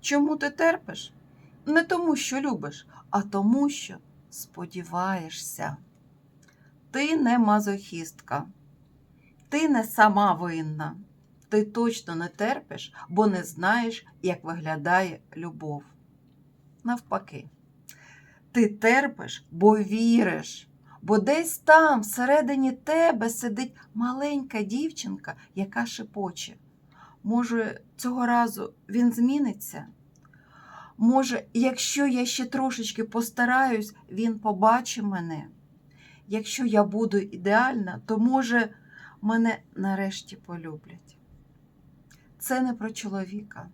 Чому ти терпиш? Не тому, що любиш, а тому, що сподіваєшся. Ти не мазохістка, ти не сама винна. Ти точно не терпиш, бо не знаєш, як виглядає любов. Навпаки, ти терпиш, бо віриш, бо десь там, всередині тебе, сидить маленька дівчинка, яка шепоче. Може, цього разу він зміниться? Може, якщо я ще трошечки постараюсь, він побачить мене. Якщо я буду ідеальна, то може мене нарешті полюблять. Це не про чоловіка,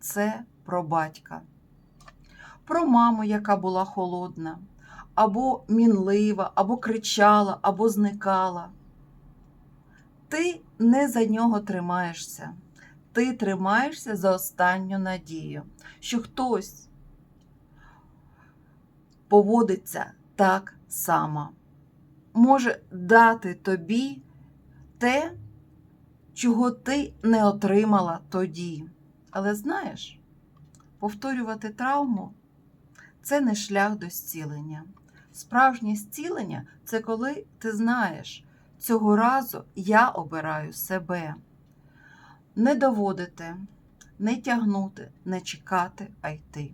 це про батька, про маму, яка була холодна, або мінлива, або кричала, або зникала. Ти не за нього тримаєшся. Ти тримаєшся за останню надію, що хтось поводиться так само, може дати тобі те, чого ти не отримала тоді. Але знаєш, повторювати травму це не шлях до зцілення. Справжнє зцілення це коли ти знаєш, цього разу я обираю себе. Не доводити, не тягнути, не чекати, а йти.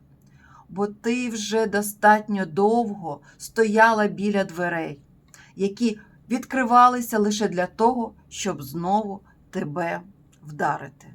Бо ти вже достатньо довго стояла біля дверей, які відкривалися лише для того, щоб знову тебе вдарити.